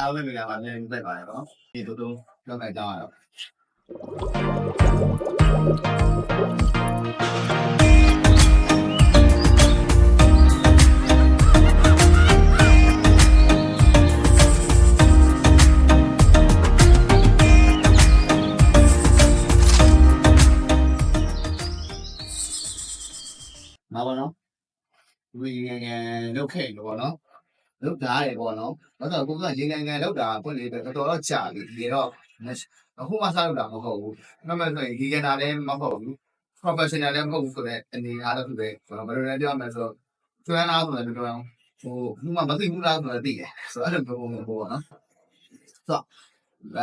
အားလုံးမြင်လာပါနေပြပါရတော့ဒီတို့တို့ပြောမယ် လုတ်ခဲ့လို့ပေါ့နော်လုတ်တာရယ်ပေါ့နော်ဘာလို့ကိုကရေငယ်ငယ်လုတ်တာပွင့်လေတော်တော်တော့ကြာပြီဒီတော့အခုမှစားလုတ်တာမဟုတ်ဘူးမှတ်မှတ်ဆိုရင်ဒီကနာလည်းမဟုတ်ဘူး professional လည်းမဟုတ်ဘူးဆိုတော့အနေအားတော့သူပဲဘယ်လိုလဲပြောရမလဲဆိုတော့ကျွမ်းလားဆိုတော့တော်တော်ဟိုခုမှမသိဘူးလားဆိုတော့သိတယ်ဆိုတော့အဲ့လိုမျိုးပေါ့နော်ဆိုတော့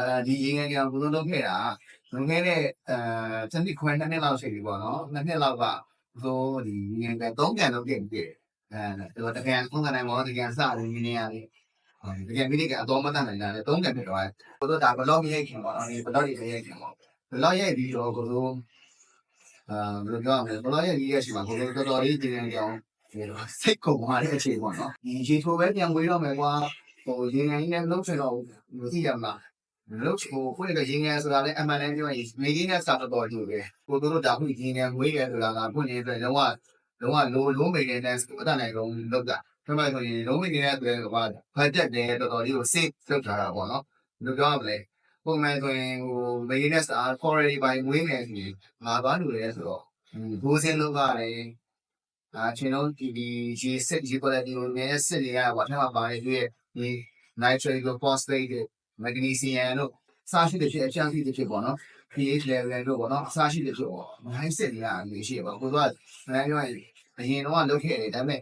ဒါဒီရေငယ်ငယ်ကိုလုတ်ခဲ့တာလွန်ခဲ့တဲ့အဲစနစ်ခွဲနှစ်နှစ်လောက်ရှိပြီပေါ့နော်နှစ်နှစ်လောက်ကဆိုဒီငယ်ကသုံးကန်တော့ပြင်ပြ အဲတော့တကယ်သုံးကန်နိုင်မောတကယ်စတယ်မြင်နေရတယ်တကယ်မိနစ်ကအတော်မတတ်နိုင်တာလေသုံးကန်ပြတော့ကိုတို့ဒါဘလော့ရိုက်ခင်ပေါ့နော်ဒီဘလော့တွေရိုက်ခင်ပေါ့ဘလော့ရိုက်ပြီးတော့ကိုတို့အာဘယ်လိုပြောရမလဲဘလော့ရိုက်ပြီးရရှိမှာကိုတို့တော်တော်လေးကျင်းနေကြအောင်ဒီတော့စိတ်ကုန်သွားတဲ့အချိန်ပေါ့နော်ဒီရေထိုးပဲပြန်ဝေးတော့မယ်ကွာဟိုရေငယ်ကြီးနဲ့လုံးချင်တော့မသိရမှာလို့ဟိုဖွင့်တဲ့ရေငယ်ဆိုတာလည်းအမှန်တမ်းပြောရင်မိကြီးနဲ့စာတော်တော်ကြည့်ပဲကိုတို့ဒါခုရေငယ်ငွေးရဆိုတာကဖွင့်နေတဲ့လုံးဝ လုံးဝလိုလုံးမိနေတဲ့ dance ကိုအတနိုင်လုံးလောက်တာပြမဆိုရင်လုံးမိနေတဲ့အတွက်ကဘာဘတ်ဂျက်နဲ့တော်တော်လေးကို save လုပ်ထားတာပေါ့နော်ဘယ်လိုပြောရမလဲပုံမှန်ဆိုရင်ဟို maintenance အား quality ပိုင်းမွေးနေပြီငါသွားလို့လဲဆိုတော့ဘိုးစင်းလုပ်ရတယ်အာချင်းတော့ဒီဒီရေစစ်ရေ quality ကိုနည်းစစ်နေရပါထက်မှာပါတယ်တွေ့ဒီ nitrate ကို phosphate တို့ magnesium တို့စားရှိတဲ့ဖြစ်အချမ်းရှိတဲ့ဖြစ်ပေါ့နော် pH level တို့ပေါ့နော်အစားရှိတဲ့ဖြစ်ပေါ့မိုင်းစစ်နေရအမျိုးရှိပါကိုတော့မင်းပြောရင်အရင်တော့လုတ်ခဲ့တယ်ဒါပေမဲ့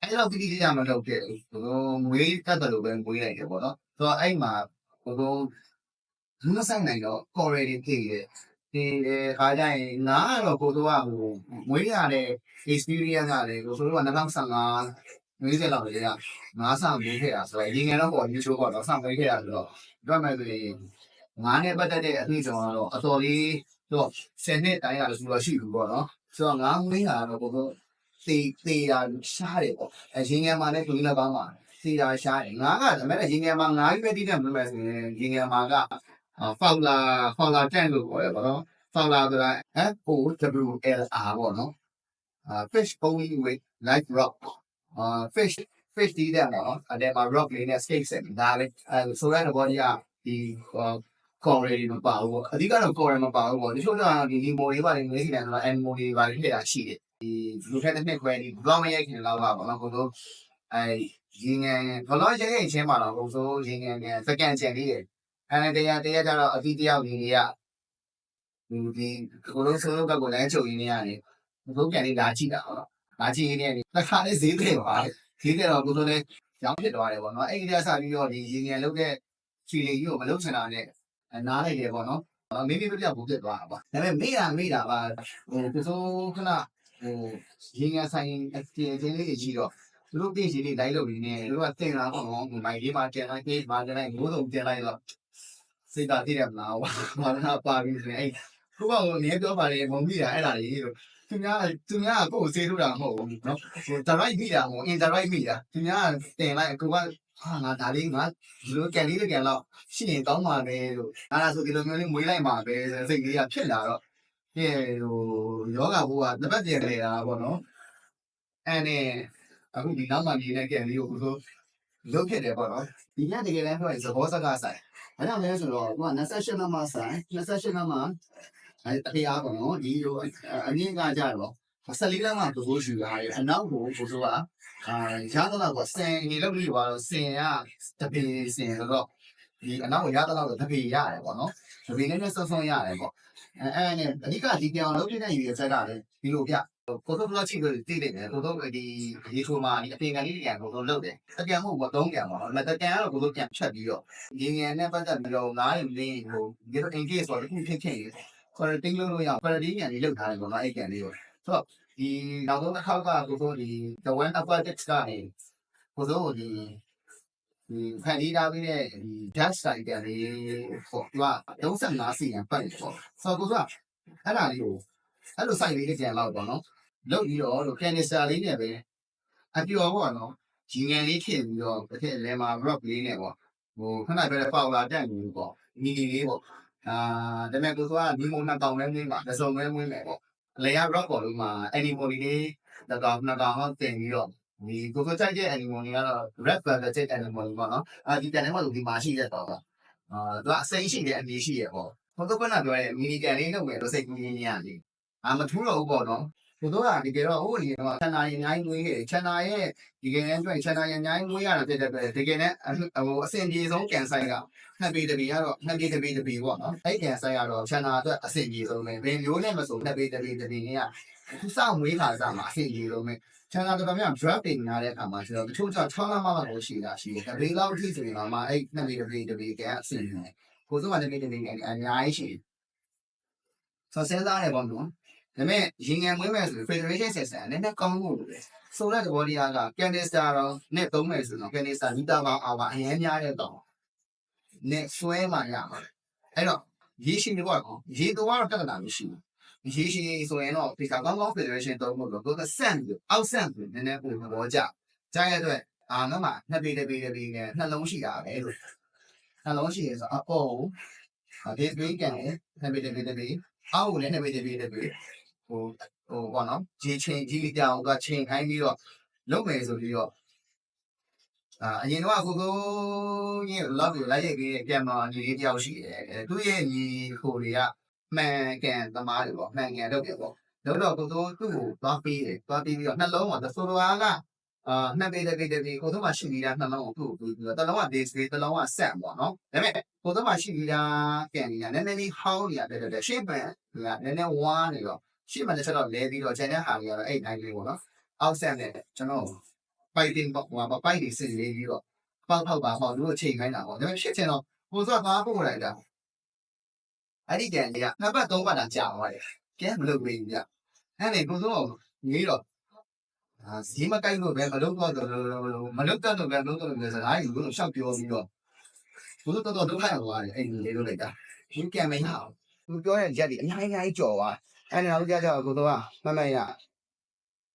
အဲ့တော့တိတိကျကျမလုပ်ခဲ့ဘူးဘုံငွေတတ်တယ်လို့ပဲငွေလိုက်တယ်ပေါ့နော်ဆိုတော့အဲ့မှာဘုံဘူးမဆိုင်နိုင်တော့ core တွေဖြစ်တယ်ဒီခါကျရင်ငါကတော့ကိုတို့ကဟိုမွေးရတဲ့ experience ကလည်းကိုဆိုတော့2015မျိုးဆက်လောက်လေကငါးဆမွေးခဲ့တာဆိုတော့အရင်ကတော့ဟို YouTube ပေါ့တော့ဆမွေးခဲ့တာဆိုတော့ပြောမယ်ဆိုရင် ငါးနဲ့ပတ်သက်တဲ့အတွေ့အကြုံကတော့အတော်လေးတော့10နှစ်တိုင်းရတယ်ဆိုတော့ရှိဘူးပေါ့နော်ဆိုတော့ငါးမွေးတာတော့ကိုတို့သေသေတာရှားတယ်ပေါ့အဲရင်းငယ်မှာလည်းဒုလကောင်းပါသေတာရှားတယ်ငါကဒါပေမဲ့ရင်းငယ်မှာငါးပဲတိတယ်မမယ်ဆိုရင်ရင်းငယ်မှာကဖောက်လာဖောက်လာတန့်လို့ခေါ်ရပါတော့ဖောက်လာဆိုတာ F O W L R ပေါ့နော်အာ fish only with live rock အာ fish fish တီးတယ်နော်အဲ့ဒါမှာ rock လေးနဲ့ skate ဆက်ဒါလေအဲဆိုရတဲ့ body ကဒီ ကော်ရီမပါဘူးပေါ့အဓိကတော့ကော်ရီမပါဘူးပေါ့ဒီချို့ကဒီ emo တွေပါနေနေစီတယ်ဆိုတော့ animal တွေပါထည့်တာရှိတယ်လူထက်တစ်နှစ်ခွဲဒီဘလော့မရိုက်ခင်လောက်ပါဘောနော်ကိုတို့အဲရင်းငယ်ဘလော့ရိုက်ရင်ချင်းပါတော့ကိုဆိုရင်းငယ်ငယ်စကန်ချန်လေးတယ်အဲတရားတရားကြတော့အတိတယောက်ကြီးတွေကဒီဒီကိုတို့ဆိုတော့ကကိုလည်းချုပ်ရင်းနေရတယ်ကိုတို့ပြန်လေးလာကြည့်တာဟောလာကြည့်ရင်းနေတစ်ခါလေးဈေးတယ်ပါဈေးတယ်တော့ကိုတို့လည်းရောင်းဖြစ်သွားတယ်ပေါ့နော်အဲ့ဒီတည်းစပြီးတော့ဒီရင်းငယ်လုပ်တဲ့ခြေလေးကြီးကိုမလုပ်ချင်တာနဲ့ နားလိုက်တယ်ပေါ့နော်မိမိပြပြဘူးပြသွားတာပါဒါပေမဲ့မေ့တာမေ့တာပါဟိုကိုဆိုခဏဟိုရင်းငယ်ဆိုင်အကျေချင်းလေးကြီးတော့သူတို့ပြင်စီလေးလိုက်လို့နေတယ်သူတို့ကတင်လာတော့မိုင်လေးမှာတင်လိုက်ပေးမှာတင်လိုက်မိုးစုံတင်လိုက်တော့စိတ်သာသိတယ်မလားဘာသာပါပြီဆိုရင်အဲ့ခုကဟိုနေပြောပါလေမုံမိတာအဲ့ဒါလေးလို့သူများသူများကိုယ်စေးထုတ်တာမဟုတ်ဘူးနော်ဟို direct မိတာမဟုတ် indirect မိတာသူများတင်လိုက်ကိုက ဟာငါဒါလေးငါဒီလိုကန်လေးတွေကန်တော့ရှိရင်ကောင်းပါပဲလို့အဲ့ဒါဆိုဒီလိုမျိုးလေးမွေးလိုက်မှာပဲစိတ်ကလေးကဖြစ်လာတော့ဒီဟိုယောဂဘိုးကတပတ်ပြန်နေတာပေါ့နော်အဲ့နဲ့အခုဒီနောက်မှမြင်တဲ့ကဲလေးကိုကိုလုတ်ဖြစ်တယ်ပေါ့နော်ဒီညတကယ်တမ်းပြောရင်သဘောစကားဆိုင်ဘာကြောင့်လဲဆိုတော့သူက28နှစ်မှဆိုင်28နှစ်မှအဲတရားပေါ့နော်ဒီလိုအမြင့်ကကြတော့14လမ်းမှကိုကိုယူရတယ်အနောက်ကိုကိုဆိုက အာရသလောက်ကစင်နေလို့ပြီးတော့စင်ကတပေစင်ဆိုတော့ဒီအနောက်ကိုရသလောက်တပေရတယ်ပေါ့နော်တပေနဲ့နဲ့ဆွဆွရတယ်ပေါ့အဲအဲ့နဲ့အဓိကဒီပြောင်လုံးပြတဲ့ယူရချက်ကလည်းဒီလိုပြကိုတို့တော့ချိလို့တည်တယ်ကိုတို့ဒီဒီထိုမှာဒီအပြင်ကန်လေးတွေကကိုတို့လုပ်တယ်တကယ်မဟုတ်ဘူးသုံးကံပါမတကယ်ကတော့ကိုတို့ပြန်ဖြတ်ပြီးတော့ငငယ်နဲ့ပတ်သက်ပြီးတော့ငားရင်လင်းဟိုဒီတော့ engage ဆိုတော့ခုဖြစ်ဖြစ် quarantine လုပ်လို့ရ quarantine ညနေလုပ်ထားတယ်ပေါ့နော်အဲ့ကန်လေးကိုဆိုတော့ ဒီနောက်ဆုံးတစ်ခေါက်ကကိုတို့ဒီ the one aquatics ကနေကိုတို့ဒီဒီဖန်တီးထားပြီးတဲ့ဒီ dash site ကန်လေးပေါ့သူက35စီရန်ပတ်နေပေါ့ဆိုတော့ကိုတို့ကအဲ့ဒါလေးကိုအဲ့လို site လေးတစ်ကြံလောက်ပေါ့နော်လုပ်ပြီးတော့လို့ canister လေးနဲ့ပဲအပျော်ပေါ့နော်ဂျီငန်လေးထည့်ပြီးတော့တစ်ထည့်လဲမှာ rock လေးနဲ့ပေါ့ဟဟိုခဏပြောတဲ့ပေါလာတက်နေဘူးပေါ့ညီလေးပေါ့အာဒါပေမဲ့ကိုစိုးကညီမနှစ်ကောင်ပဲမွေးမှာတစ်စုံပဲမွေးမယ်ပေါ့အ လေက rock ပေါ်လို့မှာ animal လေးတစ်ကောင်နှစ်ကောင်တော့တင်ပြီးတော့ဒီကိုစိုးကြိုက်တဲ့ animal တွေကတော့ red velvet animal ပေါ့နော်အာဒီတန်ထဲမှာဒီမှာရှိတဲ့တော့အာသူကအစိမ်းရှိတဲ့အမည်ရှိရပေါ့ဟိုတော့ကနပြောတဲ့မီနီကန်လေးလုပ်မယ်လို့စိတ်ကူးရင်းရလေအာမထူးတော့ဘူးပေါ့နော် ကိုစိုးကဒီကေတော့ဟိုအရင်ကချန်နာရင်အများကြီးမွေးခဲ့ချန်နာရဲ့ဒီကေနဲ့တွေ့ချန်နာရင်အများကြီးမွေးရတာဖြစ်တဲ့အတွက်ဒီကေနဲ့ဟိုအဆင်ပြေဆုံးကန်ဆိုင်ကနှစ်ပေတစ်ပေကတော့နှစ်ပေတစ်ပေတစ်ပေပေါ့နော်အဲ့ကန်ဆိုင်ကတော့ချန်နာအတွက်အဆင်ပြေဆုံးပဲဘယ်မျိုးနဲ့မဆိုနှစ်ပေတစ်ပေတစ်ပေနဲ့ကသူစောင့်မွေးခါစားမှာအဆင်ပြေဆုံးပဲချန်နာတော်တော်များ draft တင်ရတဲ့အခါမှာကျွန်တော်တချို့ကျ6လမှလောက်ကိုရှိတာရှိတယ်တပေလောက်အထိဆိုရင်တော့မှအဲ့နှစ်ပေတစ်ပေတစ်ပေကအဆင်ပြေတယ်ကိုစုံကနှစ်ပေတစ်ပေကအများကြီးရှိတယ်ဆောဆဲသားတယ်ပေါ့နော် ဒါပေမဲ့ရင်ငယ်မွေးမယ်ဆိုရင် federation system နည်းနည်းကောင်းဖို့လိုတယ်ဆိုတဲ့သဘောတရားက canister တော့နဲ့သုံးမယ်ဆိုတော့ canister လီတာပေါင်းအောင်အရင်များတဲ့တော့နဲ့ဆွဲမှရမှာအဲ့တော့ရေရှိနေပေါ့ကောရေတော့ကတော့တက်တာမရှိဘူးရေရှိဆိုရင်တော့ဒီကကောင်းကောင်း federation တော့မဟုတ်တော့ကိုယ်ကဆန့်ပြီးအောက်ဆန့်ပြီးနည်းနည်းပုံပေါ်ကြကြားရတဲ့အာနော်မှာနှစ်ပေတစ်ပေတစ်ပေနဲ့နှလုံးရှိတာပဲလို့နှလုံးရှိရဆိုအပေါ်ဒီဘေးကန်နှစ်ပေတစ်ပေတစ်ပေအောက်ကိုလည်းနှစ်ပေတစ်ပေတစ်ပေ ဟိုဟိုပေါ့နော်ရေချင်းကြီးကြောင်ကချင်းခိုင်းပြီးတော့လုံးမယ်ဆိုပြီးတော့အာအရင်တော့ကိုကိုကြီးလောက်ပြီးလိုက်ရိုက်ပြီးပြန်မညီလေးတယောက်ရှိတယ်အဲသူ့ရဲ့ညီခိုတွေကမှန်ကန်သမားတွေပေါ့မှန်ကန်လုပ်တယ်ပေါ့လို့တော့ကိုကိုသူ့ကိုသွားပြီးတယ်သွားပြီးပြီးတော့နှလုံးကသဆိုလိုအားကအာနှစ်ပေတစ်ပေတစ်ပေကိုသုံးမှရှိပြီးသားနှလုံးကိုသူ့ကိုပြီးပြီးတော့တစ်လုံးက base တစ်လုံးက set ပေါ့နော်ဒါပေမဲ့ကိုသုံးမှရှိပြီးသားကန်နေတာနည်းနည်းလေးဟောင်းနေရတယ်တဲ့ shape ပန်ကနည်းနည်းဝါးနေတော့ ရှေ့မှာတစ်ချက်တော့လဲပြီးတော့ကျန်တဲ့ဟာတွေကတော့အဲ့တိုင်းလေးပေါ့နော်အောက်ဆက်နဲ့ကျွန်တော်ပိုက်တင်ပေါ့ဟိုပါပိုက်တွေစစ်လေးပြီးတော့ပေါက်ပေါက်ပါပေါ့သူတို့ချိန်ခိုင်းတာပေါ့ဒါပေမဲ့ရှစ်ချင်တော့ဟိုဆိုတော့သွားပို့လိုက်တာအဲ့ဒီကန်ကြီးကနှစ်ပတ်သုံးပတ်တာကြာသွားတယ်ကဲမလုပ်ဘူးဗျအဲ့လေကိုစိုးငေးတော့အာဈေးမကိုက်လို့ပဲမလုပ်တော့မလုပ်တော့ပဲလုပ်တော့ပဲစကားကြီးကိုရှောက်ပြောပြီးတော့ကိုစိုးတော်တော်ဒုက္ခရောက်သွားတယ်အဲ့ဒီလေးလုပ်လိုက်တာရှင်းကန်မရအောင်သူပြောတဲ့ရက်ကြီးအများကြီးအများကြီးကြော်သွား အဲ့ဒါတော့ကြာကြာကိုစိုးကမမရ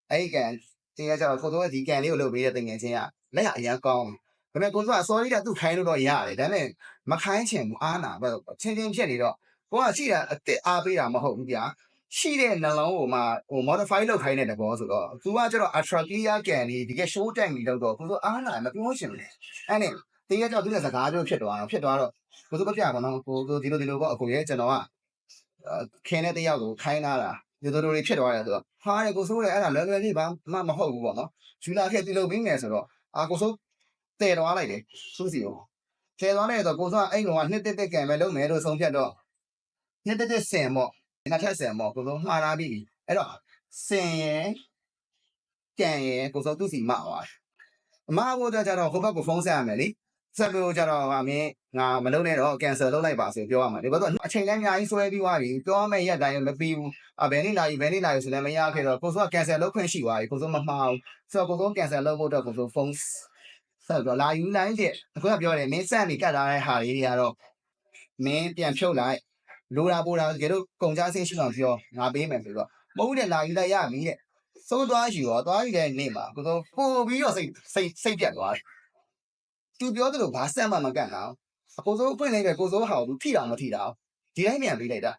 အဲ့ဒီကန်တင်ရကြတော့ကိုစိုးကဒီကန်လေးကိုလုပ်ပေးတဲ့တင်ငယ်ချင်းကလက်ရအရင်ကောင်းဒါပေမဲ့ကိုစိုးက sorry တာသူ့ခိုင်းလို့တော့ရတယ်ဒါပေမဲ့မခိုင်းချင်ဘူးအားနာပဲချင်းချင်းဖြစ်နေတော့ကိုကရှိတာအစ်စ်အားပေးတာမဟုတ်ဘူးဗျာရှိတဲ့နှလုံးကိုမှဟို modify လုပ်ခိုင်းတဲ့တဘောဆိုတော့ तू ကကျတော့ ultra clear ကန်လေးတကယ် show tank ကြီးလောက်တော့ကိုစိုးအားနာမပြောချင်ဘူးအဲ့နဲ့တင်ရကြတော့သူ့ရဲ့စကားပြောဖြစ်သွားတော့ဖြစ်သွားတော့ကိုစိုးကပြပါတော့ကိုစိုးဒီလိုဒီလိုပေါ့အကိုရဲ့ကျွန်တော်က ခင်းတဲ့တယောက်ကိုခိုင်းလာတာဒီလိုလိုတွေဖြစ်သွားတယ်ဆိုတော့ဟာရကိုစိုးရအဲ့ဒါလွယ်လွယ်လေးဘာမှမဟုတ်ဘူးပေါ့နော်ယူလာခဲ့ဒီလိုပြီးမယ်ဆိုတော့အာကိုစိုးတဲသွားလိုက်တယ်စူးစီကိုတဲသွားလိုက်တော့ကိုစိုးကအဲ့ကောင်ကနှစ်တက်တက်ကန်ပဲလုပ်မယ်လို့ဆုံးဖြတ်တော့နှစ်တက်တက်ဆင်ပေါ့နှစ်ထက်ဆင်ပေါ့ကိုစိုးမှားလာပြီအဲ့တော့ဆင်ရယ်ကန်ရယ်ကိုစိုးသူ့စီမသွားတယ်အမဘိုးကြတော့ဟိုဘက်ကိုဖုန်းဆက်ရမယ်လေ ဆက်လို့ကြတော့အမင်းငါမလုပ်နဲ့တော့ cancel လုပ်လိုက်ပါဆိုပြောရမှာဒီဘက်ကအချိန်လည်းအများကြီးဆွဲပြီးသွားပြီပြောမယ်ရက်တိုင်းမပြီးဘူးအဘယ်နေ့လာပြီဘယ်နေ့လာပြီဆိုလည်းမရခဲ့တော့ကိုစိုးက cancel လုပ်ခွင့်ရှိသွားပြီကိုစိုးမမှားဘူးဆိုတော့ကိုစိုး cancel လုပ်ဖို့တော့ကိုစိုးဖုန်းဆက်တော့လာယူလိုက်တဲ့အခုကပြောတယ်မင်းစက်နေကတ်ထားတဲ့ဟာလေးတွေကတော့မင်းပြန်ဖြုတ်လိုက်လိုတာပို့တာတကယ်လို့ကုန်ကြဆင်းရှိအောင်ပြောငါပေးမယ်ဆိုတော့မဟုတ်တဲ့လာယူလိုက်ရပြီတဲ့စိုးသွားယူရောသွားယူတဲ့နေ့မှာကိုစိုးပို့ပြီးတော့စိတ်စိတ်စိတ်ပြတ်သွားတယ် သူပြောသလိုဘာစက်မှမကန့်တာအကိုစိုးဖွင့်လိုက်တဲ့ကိုစိုးဟာကိုသူထိတာမထိတာဒီတိုင်းမြန်ပေးလိုက်တာ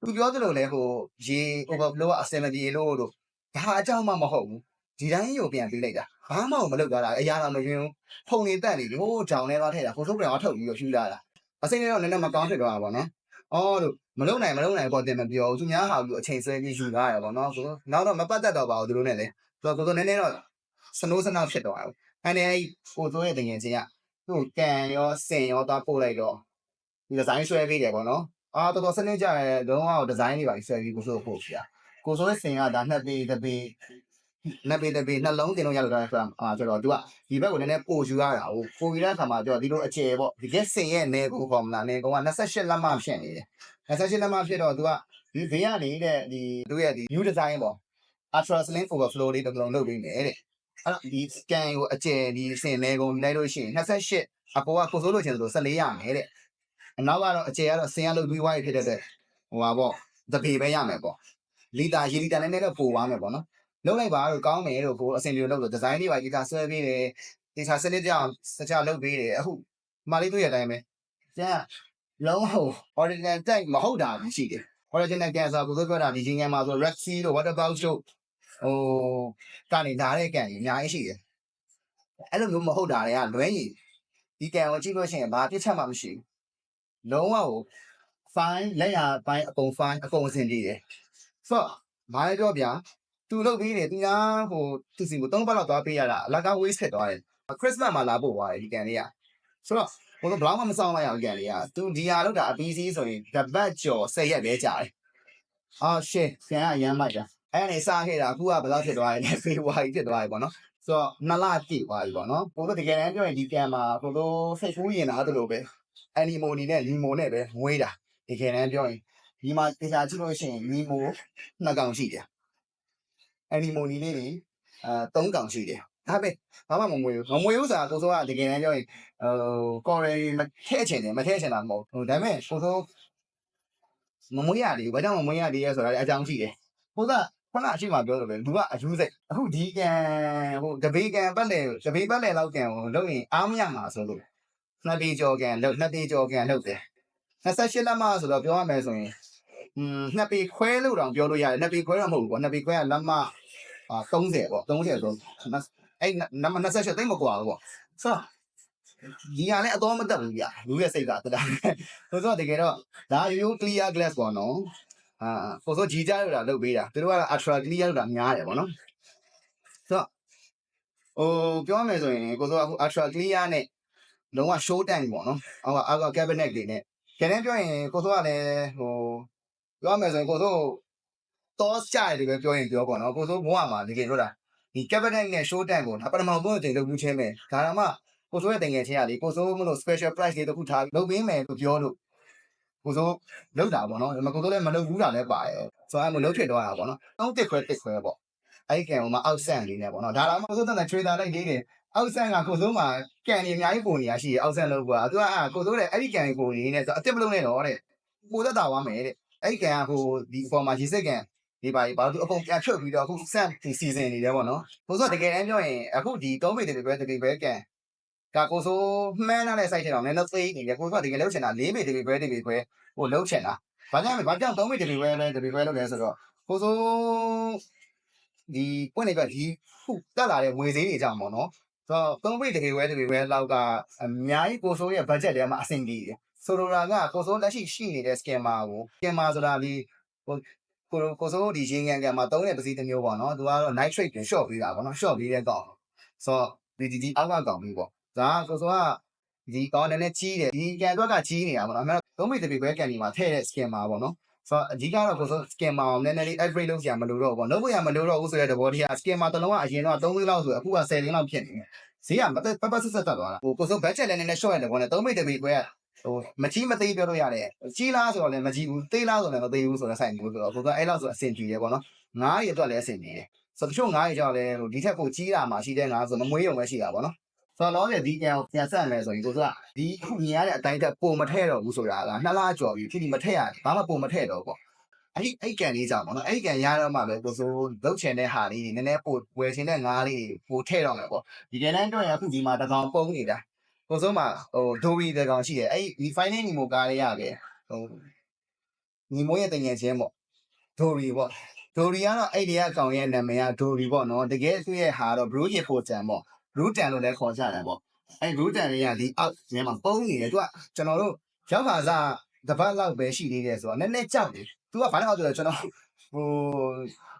သူပြောသလိုလဲဟိုရေ overflow ကအစင်မပြေလို့တို့ဘာအကြောင်းမှမဟုတ်ဘူးဒီတိုင်းကိုပြန်ပေးလိုက်တာဘာမှမလုပ်ကြတာအရာတော့မယွင်းဘူးဖုန်နေတက်နေလို့ဂျောင်နေသွားထဲတာကိုထုတ်ပြန်အောင်ထုတ်ပြီးတော့ယူလာတာအစိမ့်လေးတော့နည်းနည်းမကောင်းဖြစ်သွားတာပေါ့နော်အော်တို့မလုံနိုင်မလုံနိုင်ပေါ့တင်မပြောဘူးသူများဟာပြီးအချိန်ဆွဲပြီးယူလာရပေါ့နော်ဆိုတော့နောက်တော့မပတ်သက်တော့ပါဘူးသူတို့နဲ့လေဆိုတော့ကိုစိုးနည်းနည်းတော့စနိုးစနောက်ဖြစ်သွားတယ်အဲ့ဒီအဲ့ကိုစိုးရဲ့တငယ်ချင်းက သူ့ကန်ရောစင်ရောသွားပို့လိုက်တော့ဒီဒီဇိုင်းဆွဲပေးတယ်ပေါ့နော်အာတော်တော်စနစ်ကြရဲလုံးဝဒီဇိုင်းတွေပါဆွဲပြီးကိုစိုးဖို့ပြကိုစိုးရဲ့စင်ကဒါနှစ်ပေတစ်ပေနှစ်ပေတစ်ပေနှလုံးတင်လို့ရလို့တာဆိုတာအာဆိုတော့ तू ကဒီဘက်ကိုနည်းနည်းပို့ယူရတာကိုပို့ယူတဲ့အခါမှာကျတော့ဒီလိုအကျယ်ပေါ့ဒီကစင်ရဲ့နေကိုခေါ်မလားနေကောင်က28လက်မဖြစ်နေတယ်28လက်မဖြစ်တော့ तू ကဒီဘေးကနေတဲ့ဒီသူ့ရဲ့ဒီ new design ပေါ့ ultra slim overflow လေးတစ်လုံးလုပ်ပေးမယ်တဲ့အဲ့တော့ ဒီ scan ကိုအကျယ်ဒီစင်နေကုန်လိုက်လို့ရှိရင်28အပေါ်ကကိုစိုးလို့ချင်တယ်လို့14ရမယ်တဲ့အနောက်ကတော့အကျယ်ကတော့ဆင်းရလို့ပြီးွားရဖြစ်တဲ့အတွက်ဟိုပါပေါ့တပေပဲရမယ်ပေါ့လီတာရေလီတာနဲ့တော့ပိုသွားမယ်ပေါ့နော်လုံးလိုက်ပါတော့ကောင်းမယ်လို့ကိုအစင်လေးလို့လို့ဒီဇိုင်းလေးပါလီတာဆွဲပေးတယ်ဒီစာစနစ်ကြောင့်စကြလုပ်ပေးတယ်အခုမာလေးတွေ့ရတဲ့အတိုင်းပဲကျန်လုံးဟို original type မဟုတ်တာရှိတယ် original cancer ကိုဆိုပြောတာဒီချင်းကန်မှာဆို red sea တို့ water box တို့ ဟိုကနေလာတဲ့ကန်ကြီးအများကြီးရှိတယ်အဲ့လိုမျိုးမဟုတ်တာတွေကလွဲရင်ဒီကန်ကိုကြည့်လို့ရှိရင်ဘာပြစ်ချက်မှမရှိဘူးလုံးဝဟို fine လက်ရပိုင်းအကုန် fine အကုန်အဆင်ပြေတယ်ဆိုတော့ဘာလဲပြောဗျာသူလုပ်ပြီးတယ်သူများဟိုသူစီကို၃ပတ်လောက်သွားပေးရတာအလကား waste ဖြစ်သွားတယ် Christmas မှာလာပို့သွားတယ်ဒီကန်လေးကဆိုတော့ဟိုဘလောက်မှမဆောင်လိုက်အောင်ကန်လေးကသူဒီဟာလောက်တာအပြီးစီးဆိုရင်တပတ်ကျော်၁၀ရက်ပဲကြာတယ်အော်ရှေ့ကန်ကအရမ်းမိုက်တာ အဲ့ဒါနေစားခဲ့တာအခုကဘယ်လောက်ဖြစ်သွားလဲဖေးဝါကြီးဖြစ်သွားပြီပေါ့နော်ဆိုတော့နှစ်လပြည့်သွားပြီပေါ့နော်ကိုတို့တကယ်တမ်းပြောရင်ဒီကန်မှာကိုတို့စိတ်ကူးရင်လားတလို့ပဲအနီမိုနီနဲ့လီမိုနဲ့ပဲငွေးတာတကယ်တမ်းပြောရင်ဒီမှာတေချာကြည့်လို့ရှိရင်လီမိုနှစ်ကောင်ရှိတယ်အနီမိုနီလေးတွေအဲသုံးကောင်ရှိတယ်ဒါပဲဘာမှမမွေဘူးမမွေဘူးဆိုတာကိုစိုးကတကယ်တမ်းပြောရင်ဟိုကော်ရီမထည့်ချင်တယ်မထည့်ချင်တာမဟုတ်ဘူးဒါပေမဲ့ကိုစိုးမမွေးရသေးဘူးဘာကြောင့်မမွေးရသေးလဲဆိုတာလည်းအကြောင်းရှိတယ်ကိုက ခုနအရှိမပြောလို့ပဲလူကအယူစိတ်အခုဒီကန်ဟိုတပေကန်ပတ်လေတပေပတ်လေလောက်ကန်ဟိုလုပ်ရင်အားမရမှာဆိုလို့နှစ်ပေကျော်ကန်လုပ်နှစ်ပေကျော်ကန်လုပ်တယ်28လက်မဆိုတော့ပြောရမယ်ဆိုရင်อืมနှစ်ပေခွဲလို့တော့ပြောလို့ရတယ်နှစ်ပေခွဲတော့မဟုတ်ဘူးပေါ့နှစ်ပေခွဲကလက်မအာ30ပေါ့30ဆိုအဲ့နံပါတ်28သိမ့်မကွာဘူးပေါ့ဆိုတော့ဒီဟာလည်းအတော်မတက်ဘူးဗျလူရဲ့စိတ်ကတက်တာဆိုတော့တကယ်တော့ဒါရိုးရိုး clear glass ပေါ့နော် အာပို့ဆိုဂျီကြရတာလုပ်ပေးတာသူတို့က ultra clear လို့တာများတယ်ပေါ့နော်ဆိုတော့ဟိုပြောမယ်ဆိုရင်ကိုစိုးကအခု ultra clear နဲ့လုံးဝ show tank ပေါ့နော်အောက်ကအောက်က cabinet တွေနဲ့ကျန်တဲ့ပြောရင်ကိုစိုးကလည်းဟိုပြောမယ်ဆိုရင်ကိုစိုးတော့ကြရတယ်ပဲပြောရင်ပြောပေါ့နော်ကိုစိုးဘဝမှာတကယ်ပြောတာဒီ cabinet နဲ့ show tank ကိုဒါပထမဆုံးအချိန်လုပ်ပြီးချင်းပဲဒါတော့မှကိုစိုးရဲ့တင်ငယ်ချင်းကလေကိုစိုးမလို့ special price လေးတစ်ခုထားပြီးလုပ်ပေးမယ်လို့ပြောလို့ ကိုစိုးလောက်တာပေါ့နော်ဒါပေမဲ့ကိုစိုးလည်းမလုပ်ဘူးတာလည်းပါတယ်ဆိုတော့အဲ့လိုလုပ်ဖြစ်သွားတာပေါ့နော်တောင်းတစ်ခွဲတစ်ခွဲပေါ့အဲ့ဒီကံဟိုမှာအောက်ဆန်လေးနဲ့ပေါ့နော်ဒါတော့မှကိုစိုးတန်တဲ့ trader လိုက်လေးတယ်အောက်ဆန်ကကိုစိုးမှာကန်နေအများကြီးပုံနေရရှိရအောက်ဆန်လို့ကွာသူကအဲ့ကိုစိုးတဲ့အဲ့ဒီကန်ကိုပုံနေနေဆိုအစ်စ်မလုံးနဲ့တော့တဲ့ကိုသက်တာသွားမယ်တဲ့အဲ့ဒီကန်ကဟိုဒီအပေါ်မှာရေစက်ကန်ဒီပါဘာလို့အကုန်ပြန်ဖြုတ်ပြီးတော့အခုစမ်းဒီစီဇန်နေတယ်ပေါ့နော်ကိုစိုးကတကယ်တမ်းပြောရင်အခုဒီ3မိနစ်တည်းပဲတကယ်ပဲက န်ကကိုစိုးမှန်းထားတဲ့ site ထဲတော့နည်းနည်းသေးနေတယ်ကိုစိုးကတကယ်လှုပ်ချင်တာ4မိနစ်တည်းပဲတကယ်ပဲဟိုလှုပ်ချင်တာဘာကြောင့်လဲဘာကြောင့်3မိနစ်တည်းပဲလဲတကယ်ပဲလုပ်လဲဆိုတော့ကိုစိုးဒီပွင့်နေပြဒီခုတက်လာတဲ့ငွေဈေးတွေကြောင့်ပေါ့နော်ဆိုတော့သုံးပိတ်တကယ်ပဲတကယ်ပဲလောက်ကအများကြီးကိုစိုးရဲ့ budget ထဲမှာအဆင်ပြေတယ်ဆိုလိုတာကကိုစိုးလက်ရှိရှိနေတဲ့ scammer ကို scammer ဆိုတာဒီဟိုကိုကိုစိုးဒီရေငန်ကန်မှာသုံးတဲ့ပစ္စည်းတစ်မျိုးပေါ့နော်သူကတော့ night trade ပြန် short ပေးတာပေါ့နော် short ပေးတဲ့ကောင်ဆိုတော့ဒီဒီဒီအောက်ကကောင်ပြီးပေါ့ ဒါကကိုစိုးကဒီကောင်နည်းနည်းကြီးတယ်ဒီကန်အတွက်ကကြီးနေတာပေါ့နော်အမှန်သုံးပိတ်တကယ်ပဲကန်ဒီမှာထည့်တဲ့ scammer ပေါ့နော်ဆိုတော့အကြီးကတော့ကိုစိုး scammer အောင်နည်းနည်းလေး upgrade လုပ်ကြမလို့တော့ပေါ့လုပ်ဖို့ရမလို့တော့ဘူးဆိုတဲ့သဘောတရား scammer တစ်လုံးကအရင်တော့3သိန်းလောက်ဆိုအခုက10သိန်းလောက်ဖြစ်နေတယ်ဈေးကမတက်ပပဆက်ဆက်တက်သွားတာဟိုကိုစိုး budget လည်းနည်းနည်း short ရတယ်ပေါ့နော်သုံးပိတ်တကယ်ပဲဟိုမကြီးမသေးပြောလို့ရတယ်ကြီးလားဆိုတော့လည်းမကြီးဘူးသေးလားဆိုတော့လည်းမသေးဘူးဆိုတော့ဆိုင်ဘူးဆိုတော့ကိုကအဲ့လောက်ဆိုအဆင်ပြေတယ်ပေါ့နော်ငားရအတွက်လည်းအဆင်ပြေတယ်ဆိုတော့တချို့ငားရကြောင့်လည်းဟိုဒီထက်ပိုကြီးတာမှရှိတဲ့ငားဆိုမမွေးရုံပဲရှိတာပေါ့နော် ဆိုတော့လောဆယ်ဒီကြံပြန်ဆက်မယ်ဆိုရင်ကိုကဒီခုမြင်ရတဲ့အတိုင်းတက်ပုံမထည့်တော့ဘူးဆိုတာကနှစ်လားကျော်ပြီဖြစ်ပြီးမထည့်ရဘာမှပုံမထည့်တော့ပေါ့အဲ့ဒီအဲ့ကန်လေးကြောင့်ပေါ့နော်အဲ့ကန်ရတော့မှပဲကိုစိုးလုတ်ချင်တဲ့ဟာလေးတွေနည်းနည်းပိုဝယ်ချင်တဲ့ငားလေးတွေပိုထည့်တော့မယ်ပေါ့ဒီကနေ့တော့ရအခုဒီမှာတကောင်ပုံနေတာကိုစိုးမှာဟိုဒိုဝီတကောင်ရှိတယ်အဲ့ဒီ finance နီမိုကားလေးရပဲဟိုညီမိုးရဲ့တငယ်ချင်းပေါ့ဒိုရီပေါ့ဒိုရီကတော့အဲ့ဒီကကောင်ရဲ့နာမည်ကဒိုရီပေါ့နော်တကယ်သူ့ရဲ့ဟာတော့ blue chip ဖို့တန်ပေါ့ blue တန်လို့လည်းခေါ်ကြတယ်ပေါ့အဲ့ blue တန်လေးကဒီအောက်ညမှာပုံနေတယ်သူကကျွန်တော်တို့ရောက်ခါစားတပတ်လောက်ပဲရှိသေးတယ်ဆိုတော့နည်းနည်းကြောက်တယ်သူကဘာလဲဆိုတော့ကျွန်တော်ဟို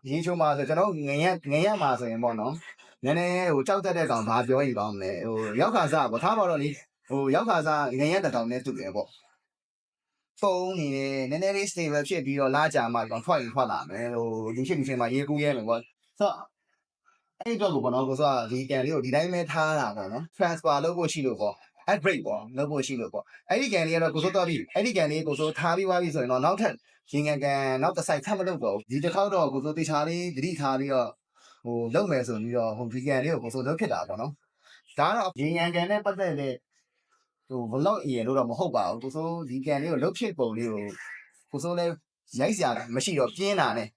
ရင်းချုံမှာဆိုကျွန်တော်ငရငရမှာဆိုရင်ပေါ့နော်နည်းနည်းဟိုကြောက်တတ်တဲ့ကောင်ဘာပြောရင်ကောင်းမလဲဟိုရောက်ခါစားပေါ့ထားပါတော့လေဟိုရောက်ခါစားငရတတောင်နဲ့တူတယ်ပေါ့ဖုန်းနေနေနည်းနည်းလေး stable ဖြစ်ပြီးတော့လာကြမှာကောင်ထွက်ရင်ထွက်လာမယ်ဟိုဒီဖြစ်ဒီဖြစ်မှာရေကူးရဲမယ်ပေါ့ဆိုတော့ အဲ့တော့ကိုပေါ့နော်ကိုဆိုကဒီကန်လေးကိုဒီတိုင်းပဲထားတာပေါ့နော် transfer လုပ်ဖို့ရှိလို့ပေါ့ upgrade ပေါ့လုပ်ဖို့ရှိလို့ပေါ့အဲ့ဒီကန်လေးကတော့ကိုဆိုတော့ပြီအဲ့ဒီကန်လေးကိုဆိုထားပြီးသွားပြီဆိုရင်တော့နောက်ထပ်ရင်ကန်ကန်နောက်တစ်ဆိုင်ထပ်မလုပ်တော့ဘူးဒီတစ်ခေါက်တော့ကိုဆိုတေချာလေးတတိထားပြီးတော့ဟိုလုပ်မယ်ဆိုပြီးတော့ဟိုဗီကန်လေးကိုကိုဆိုလုပ်ဖြစ်တာပေါ့နော်ဒါကတော့ရေရန်ကန်နဲ့ပတ်သက်တဲ့ဟို vlog အရင်လို့တော့မဟုတ်ပါဘူးကိုဆိုဒီကန်လေးကိုလုပ်ဖြစ်ပုံလေးကိုကိုဆိုလည်းရိုက်စရာမရှိတော့ပြင်းတာနဲ့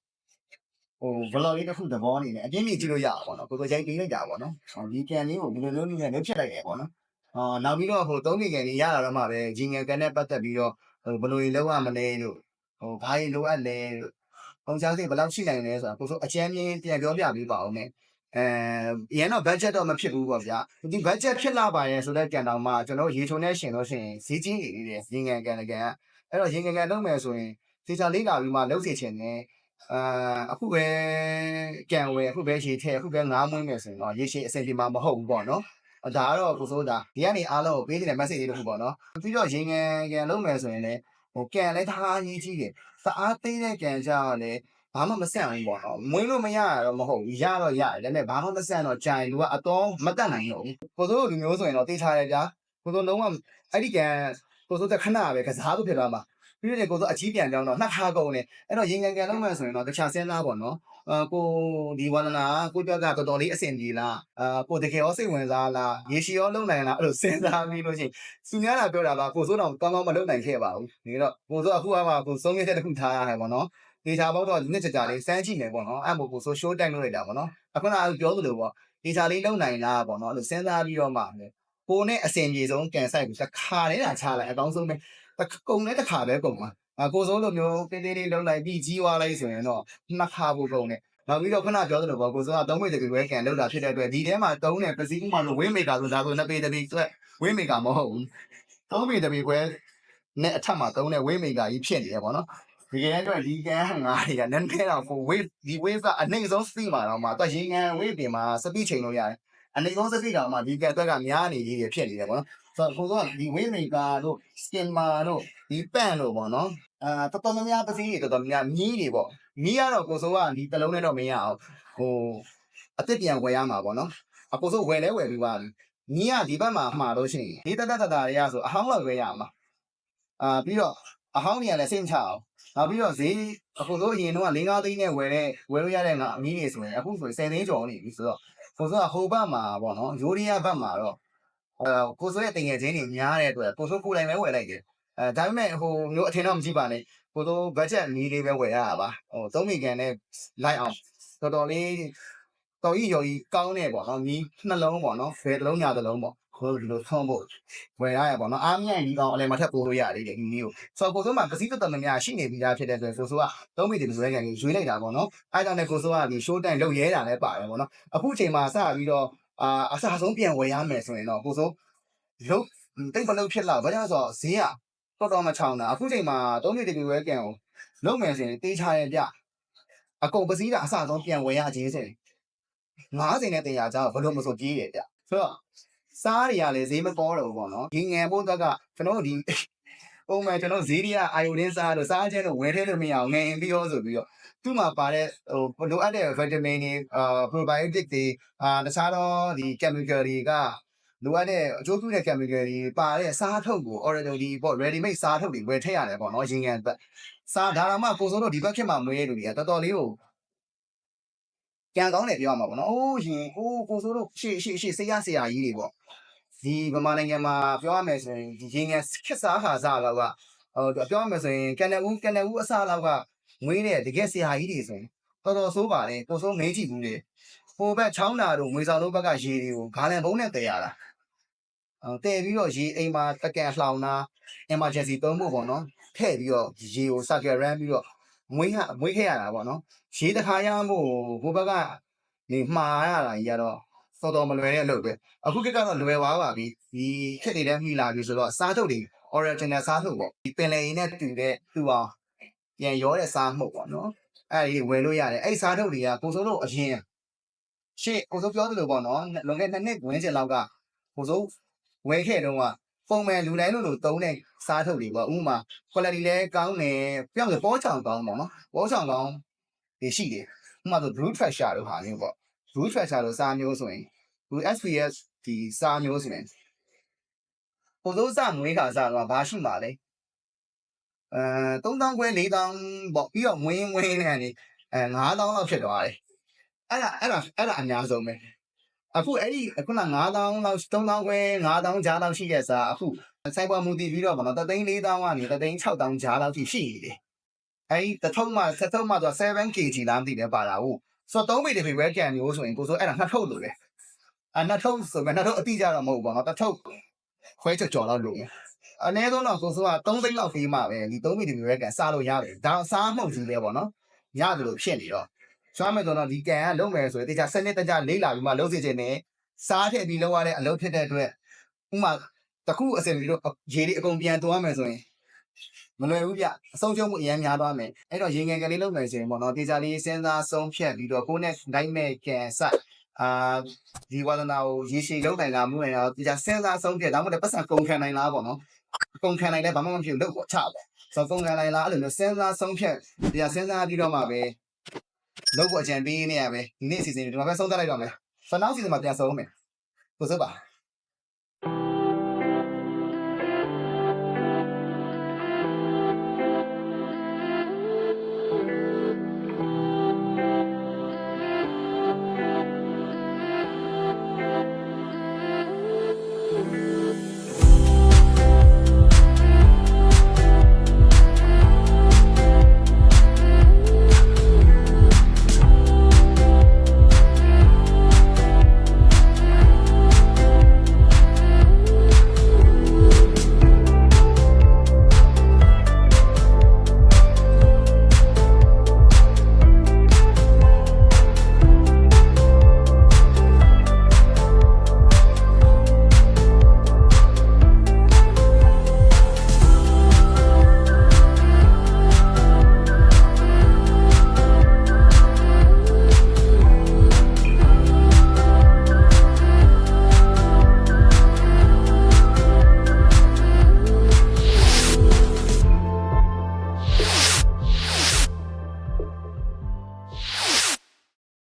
ဟို vlog လေးတစ်ခုသဘောအနေနဲ့အပြင်းပြကြည့်လို့ရအောင်ပေါ့နော်ကိုဆိုရိုက်ပေးလိုက်တာပေါ့နော်ဟိုဒီကန်လေးကိုဘယ်လိုလုပ်နေလဲလုပ်ဖြစ်လိုက်တယ်ပေါ့နော်အော်နောက်ပြီးတော့ဟိုသုံးနေကန်ကြီးရလာတော့မှပဲဂျင်ငယ်ကန်နဲ့ပတ်သက်ပြီးတော့ဟိုဘယ်လိုကြီးလောက်ရမလဲလို့ဟိုဘာကြီးလိုအပ်လဲလို့ပုံစံစိတ်ဘယ်လောက်ရှိနိုင်လဲဆိုတာကိုဆိုအချမ်းမြင်းပြန်ပြောပြပေးပါဦးမယ်အဲရန်တော့ budget တော့မဖြစ်ဘူးပေါ့ဗျာဒီ budget ဖြစ်လာပါရဲ့ဆိုတဲ့ကန်တောင်မှကျွန်တော်ရေချုံနဲ့ရှင်လို့ရှိရင်ဈေးကြီးနေသေးတယ်ဂျင်ငယ်ကန်တကန်ကအဲ့တော့ဂျင်ငယ်ကန်လုပ်မယ်ဆိုရင်စေချာလေးလာပြီးမှလုပ်စီချင်တယ် အာအခုပဲကန်ဝယ်အခုပဲရေထဲအခုပဲငားမွေးမယ်ဆိုရင်တော့ရေရှည်အဆင်ပြေမှာမဟုတ်ဘူးပေါ့နော်။ဒါကတော့ကိုစိုးဒါဒီကနေအားလုံးကိုပေးနေတဲ့ message လေးတစ်ခုပေါ့နော်။ပြီးတော့ရင်ငယ်ကန်လုံးမယ်ဆိုရင်လည်းဟိုကန်လည်းတအားကြီးကြီးတယ်။တအားသေးတဲ့ကန်ကြတော့လည်းဘာမှမဆန့်ဘူးပေါ့နော်။မွေးလို့မရရတော့မဟုတ်ဘူး။ရတော့ရတယ်။ဒါပေမဲ့ဘာမှမဆန့်တော့ကြိုင်လူကအတော်မတက်နိုင်တော့ဘူး။ကိုစိုးလူမျိုးဆိုရင်တော့တေးချတယ်ဗျာ။ကိုစိုးလုံးဝအဲ့ဒီကန်ကိုစိုးတက်ခဏပဲကစားလို့ဖြစ်သွားမှာ။ ပြီးတော့ကိုစိုးအကြီးပြန်ကြောင်းတော့နှစ်ခါကုန်တယ်။အဲ့တော့ရင်ငယ်ကန်လုံးမယ်ဆိုရင်တော့တခြားစဉ်းစားပေါ့နော်။အာကိုဒီဝန္ဒနာကိုပြောက်ကတော်တော်လေးအဆင်ပြေလားအာကိုတကယ်ရောစိတ်ဝင်စားလားရေရှည်ရောလုံနိုင်လားအဲ့လိုစဉ်းစားပြီးလို့ရှိရင်သူများလာပြောတာပါကိုစိုးတော့ကောင်းကောင်းမလုံနိုင်ခဲ့ပါဘူးဒီတော့ကိုစိုးအခုကမှကိုဆုံးဖြတ်ချက်တစ်ခုထားရတယ်ပေါ့နော်ဒေတာပေါက်တော့နှစ်ကြကြလေးစမ်းကြည့်မယ်ပေါ့နော်အဲ့မို့ကိုစိုး show time လုပ်လိုက်တာပေါ့နော်အခုနကပြောသလိုပေါ့ဒေတာလေးလုံနိုင်လားပေါ့နော်အဲ့လိုစဉ်းစားပြီးတော့မှကိုနဲ့အဆင်ပြေဆုံးကန်ဆိုင်ကိုတစ်ခါလေးလာချလိုက်အကောင်းဆုံးပဲ ကုံနဲ့တစ်ခါပဲကုံပါအကိုစိုးလိုမျိုးတေးသေးလေးလုံလိုက်ပြီးကြီးွားလိုက်ဆိုရင်တော့နှစ်ခါဖို့ကုံနဲ့နောက်ပြီးတော့ခဏပြောသလိုပေါ့ကိုစိုးကသုံးမိတကယ်ပဲကန်လောက်တာဖြစ်တဲ့အတွက်ဒီထဲမှာသုံးတဲ့ပစည်းဥမှာဆိုဝင်းမေကာဆိုဒါဆိုနှစ်ပေတစ်ပေအတွက်ဝင်းမေကာမဟုတ်ဘူးသုံးပေတစ်ပေခွဲနဲ့အထက်မှာသုံးတဲ့ဝင်းမေကာကြီးဖြစ်နေရပေါ့နော်ဒီကဲအတွက်ဒီကန်ငါးတွေကနည်းနည်းတော့ကိုဝေးဒီဝေးကအနှိမ့်ဆုံးစပီမှာတော့မှသူရေကန်ဝေးပြင်မှာစပီချိန်လို့ရတယ်အနှိမ့်ဆုံးစပီတော့မှဒီကန်အတွက်ကများနေကြီးတွေဖြစ်နေတယ်ပေါ့နော် ဆိုတော့ကိုစိုးကဒီဝေးမေကာတို့စကင်မာတို့ဒီပန့်တို့ပေါ့နော်အာတော်တော်များများပစည်းတွေတော်တော်များများမြီးတွေပေါ့မီးကတော့ကိုစိုးကဒီတလုံးနဲ့တော့မရအောင်ဟိုအစ်စ်ပြန်ဝယ်ရမှာပေါ့နော်အကိုစိုးဝယ်လဲဝယ်ပြီးပါပြီမီးကဒီဘက်မှာမှာလို့ရှိရင်ဒီတတတတတွေကဆိုအဟောင်းလောက်ဝယ်ရမှာအာပြီးတော့အဟောင်းတွေကလည်းစိတ်မချအောင်နောက်ပြီးတော့ဈေးအကိုစိုးအရင်တော့၄၅သိန်းနဲ့ဝယ်တဲ့ဝယ်လို့ရတဲ့ငါအမီးတွေဆိုရင်အခုဆိုရင်10သိန်းကျော်နေပြီဆိုတော့ကိုစိုးကဟိုဘက်မှာပေါ့နော်ယူရီးယားဘက်မှာတော့ အဲကိုစိုးရဲ့တင်ငယ်ချင်းတွေများတဲ့အတွက်ကိုစိုးကိုယ်တိုင်ပဲဝယ်လိုက်တယ်အဲဒါပေမဲ့ဟိုမျိုးအထင်တော့မကြည့်ပါနဲ့ကိုတို့ budget နီးလေးပဲဝယ်ရတာပါဟိုသုံးမိကန်နဲ့လိုက်အောင်တော်တော်လေးတော်ကြီးရော်ကြီးကောင်းနေပေါ့နော်နီးနှလုံးပေါ့နော်ဖယ်တစ်လုံးညာတစ်လုံးပေါ့ခိုးဒီလိုဆုံးဖို့ဝယ်ရရပေါ့နော်အားမြိုင်ဒီကောင်အလဲမထက်ပို့လို့ရတယ်ဒီနီးကိုဆိုတော့ကိုစိုးမှာပစည်းတော်တော်များများရှိနေပြီးသားဖြစ်တဲ့အတွက်ကိုစိုးကသုံးမိတယ်ဆိုတဲ့ကန်ကြီးရွေးလိုက်တာပေါ့နော်အဲဒါနဲ့ကိုစိုးကဒီ show time လုပ်ရဲတာလည်းပါတယ်ပေါ့နော်အခုချိန်မှာစပြီးတော့ အာအစအဆုံးပြန်ဝယ်ရမယ်ဆိုရင်တော့ကိုစိုးလုံးတိတ်မလုံးဖြစ်လာဘာကြောင့်ဆိုတော့ဈေးကတော်တော်မချောင်းတာအခုချိန်မှာသုံးနှစ်တကူပဲကန်ကိုလုံးမယ်ဆိုရင်တေးချရဲ့ပြအကုန်ပစည်းတာအစဆုံးပြန်ဝယ်ရခြင်းဆိုရင်90နဲ့100ကျောင်းဘလို့မဆိုကြီးတယ်ဗျဆိုတော့စားတွေကလည်းဈေးမပေါ်တော့ဘူးပေါ့နော်ဒီငယ်ဖို့ကကျွန်တော်တို့ဒီပုံမှန်ကျွန်တော်ဈေးတွေကအာယိုဒင်းစားလို့စားခြင်းလို့ဝယ်ထဲလို့မရအောင်ငယ်ရင်ပြီးရောဆိုပြီးတော့ သူ့မှာပါတဲ့ဟိုလိုအပ်တဲ့ vitamin တွေအာ probiotic တွေအာတခြားသောဒီ chemical တွေကလိုအပ်တဲ့အကျိုးပြုတဲ့ chemical တွေပါတဲ့စားထုတ်ကို original ဒီပေါ့ ready made စားထုတ်တွေဝယ်ထည့်ရတယ်ပေါ့နော်ရင်ကန်ဘက်စားဒါတော့မှကိုစိုးတို့ဒီဘက်ခေတ်မှာမွေးရလူတွေကတော်တော်လေးကိုကြံကောင်းတယ်ပြောရမှာပေါ့နော်။အိုးရင်အိုးကိုစိုးတို့ရှေ့ရှေ့ရှေ့ဆေးရဆရာကြီးတွေပေါ့။ဒီဗမာနိုင်ငံမှာပြောရမယ်ဆိုရင်ဒီရင်ကန်ခက်စားခါစားလောက်ကဟိုပြောရမယ်ဆိုရင်ကန်နဦးကန်နဦးအစားလောက်က မွေးတဲ့တကယ်ဆရာကြီးတွေဆိုရင်တော်တော်ဆိုးပါလေကိုစိုးငိမ့်ကြည့်ဘူးလေ။ဟိုဘက်ချောင်းနာတို့ငွေဆောင်တို့ဘက်ကရေတွေကိုဂါလန်ဘုံနဲ့တည်ရတာ။အဲတည်ပြီးတော့ရေအိမ်မှာတကန်လှောင်တာ emergency သုံးဖို့ပေါ့နော်ထည့်ပြီးတော့ရေကို circle run ပြီးတော့မွေးရမွေးခဲ့ရတာပေါ့နော်ရေတစ်ခါရမို့ဟိုဘက်ကနေမှားရတာကြီးကတော့တော်တော်မလွယ်တဲ့အလုပ်ပဲအခုခေတ်ကတော့လွယ်သွားပါပြီဒီခက်နေတဲ့မိလာပြီဆိုတော့စားထုတ်တွေ original စားထုတ်ပေါ့ဒီပင်လယ်ရင်းနဲ့တူတဲ့သူအောင် ပြန်ရောတဲ့စားမှုပေါ့နော်အဲ့ဒီဝယ်လို့ရတယ်အဲ့စားထုတ်တွေကကိုစိုးတို့အရင်ရှေ့ကိုစိုးပြောသလိုပေါ့နော်လွန်ခဲ့တဲ့နှစ်ဝန်းကျင်လောက်ကကိုစိုးဝယ်ခဲ့တော့ကပုံမှန်လူတိုင်းလိုလိုသုံးတဲ့စားထုတ်တွေပေါ့ဥပမာ quality လည်းကောင်းတယ်ပြောင်းဆိုပေါ်ချောင်ကောင်းပေါ့နော်ပေါ်ချောင်ကောင်းတွေရှိတယ်ဥပမာဆို brew treasure တို့ဟာမျိုးပေါ့ brew treasure တို့စားမျိုးဆိုရင် brew SPS ဒီစားမျိုးဆိုရင်ပုံစိုးစားမွေးခါစားတော့ဘာရှိမှာလဲ အဲ3000ခွဲ4000ပေါ့ပြီးတော့မွေးမွေးနေတယ်အဲ9000လောက်ဖြစ်သွားတယ်အဲ့ဒါအဲ့ဒါအဲ့ဒါအများဆုံးပဲအခုအဲ့ဒီခုန9000လောက်3000ခွဲ9000ကြားလောက်ရှိတဲ့စားအခုစိုက်ပေါ်မူတည်ပြီးတော့ဗောနော်တသိန်း4000ကနေတသိန်း6000ကြားလောက်ထိရှိနေတယ်အဲ့ဒီတစ်ထုံးမှဆက်ထုံးမှဆို 7 kg လားမသိတယ်ပါတာဟုတ်ဆိုတော့3ပေတစ်ပေပဲကြံမျိုးဆိုရင်ကိုဆိုအဲ့ဒါနှစ်ထုပ်လို့လေအဲ့နှစ်ထုပ်ဆိုမဲ့နှစ်ထုပ်အတိကြတော့မဟုတ်ဘူးဗောနော်တစ်ထုပ်ခွဲချော်ချော်တော့လို့ အနည်းဆုံးတော့ကိုစိုးက3သိန်းလောက်ပေးမှပဲဒီ3မီလီရဲကန်စားလို့ရတယ်ဒါစားမှုန့်ကြီးပဲပေါ့နော်ရတယ်လို့ဖြစ်နေတော့ကျွမ်းမယ်ဆိုတော့ဒီကန်ကလုံးမယ်ဆိုရင်တေချာစနစ်တကျလေးလာပြီးမှလုံးစီခြင်းနဲ့စားထည့်ပြီးလုံးရတဲ့အလုပ်ဖြစ်တဲ့အတွက်ဥမာတခုအစင်ပြီးတော့ရေတွေအကုန်ပြန်သွားမယ်ဆိုရင်မလွယ်ဘူးဗျအဆုံးရှုံးမှုအများများသွားမယ်အဲ့တော့ရေငယ်ကလေးလုံးမယ်ဆိုရင်ပေါ့နော်တေချာလေးစဉ်းစားဆုံးဖြတ်ပြီးတော့ကိုယ်နဲ့နိုင်မဲ့ကန်ဆက်အာဒီဝါဒနာကိုရေရှည်လုံးနိုင်တာမျိုးရင်တော့တေချာစဉ်းစားဆုံးဖြတ်ဒါမှမဟုတ်ပတ်စံကုန်ခံနိုင်လားပေါ့နော် ကုန်ခံနိုင်လဲဘာမှမဖြစ်ဘူးလို့ပေါ့ချပဲဆိုတော့ကုန်ခံနိုင်လားအဲ့လိုမျိုးစဉ်းစားဆုံးဖြတ်တရားစဉ်းစားပြီးတော့မှပဲလုပ်ဖို့အကြံပေးနေရပဲဒီနေ့အစီအစဉ်ဒီမှာပဲဆုံးသက်လိုက်တော့မယ်ဖနောက်စီစဉ်မှာပြန်ဆုံးမယ်ကိုစိုးပါ